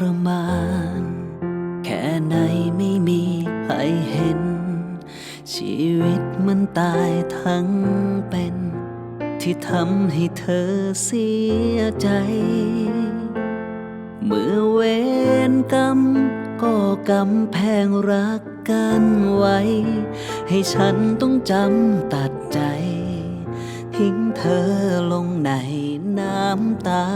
รมาน แค่ไหนไม่มีใครเห็น ชีวิตมันตายทั้งเป็น ที่ทำให้เธอเสียใจ เมื่อเวรกรรมก็กำแพงรักกันไว้ ให้ฉันต้องจำตัดใจ ทิ้งเธอลงในน้ำตา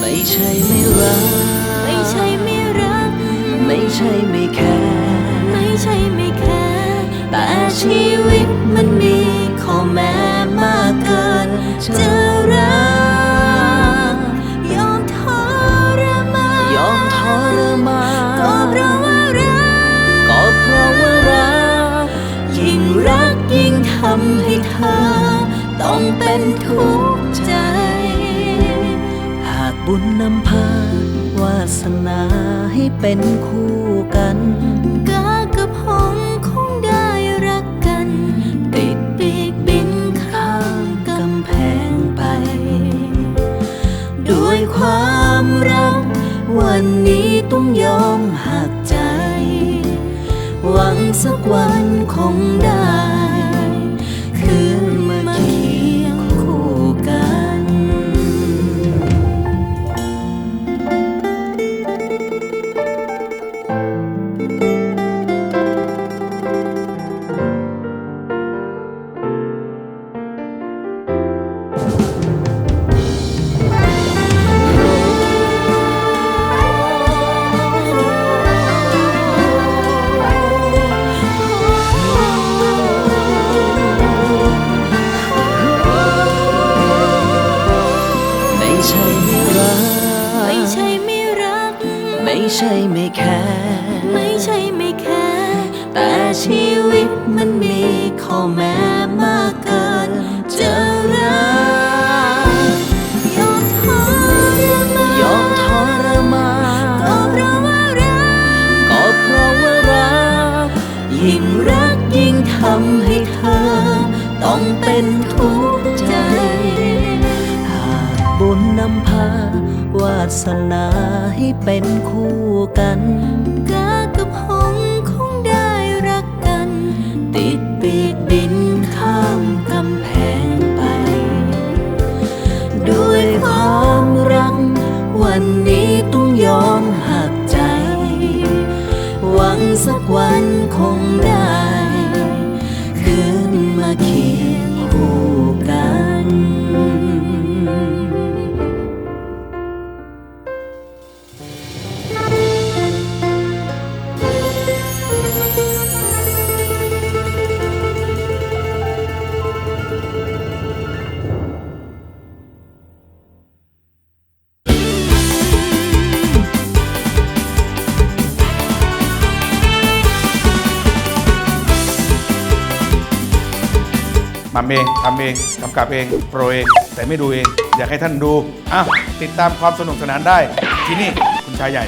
ไม่ใช่ไม่รัก ไม่ใช่ไม่รัก ไม่ใช่ไม่แคร์ไม่ใช่ไม่แค่แต่ชีวิตมันมีข้อแม้มากเกินจะรัก ยอมทรมานยอมทรมานก็เพราะว่ารักก็เพราะว่ารัก ยิ่งรักยิ่งทำให้เธอ ต้องเป็นทุกข์ใจ บุญนำพาวาสนาให้เป็นคู่กันกากับหงคงได้รักกัน ติดปีกบินข้ามกำแพงไป ด้วยความรัก วันนี้ต้องยอมหักใจ หวังสักวันคงได้ ใช่ไม่แคร์ไม่ใช่ไม่แค่แต่ชีวิตมันมีข้อแม้มากเกินจะรักยอมทรมานยอมทรมานก็เพราะว่ารักก็เพราะว่ารัก ยิ่งรักยิ่งทำให้เธอ ต้องเป็นทุกข์ใจ หากบุญนำพา วาสนาให้เป็นคู่กันกากับหงคงได้รักกัน ติดปีกบินข้ามกำแพงไป ด้วยความรัก วันนี้ต้องยอมหักใจ หวังสักวันคงได้ มาเองทำเองกำกับเอง โปรเอง แต่ไม่ดูเอง อยากให้ท่านดูอะติดตามความสนุกสนานได้ ที่นี่คุณชายใหญ่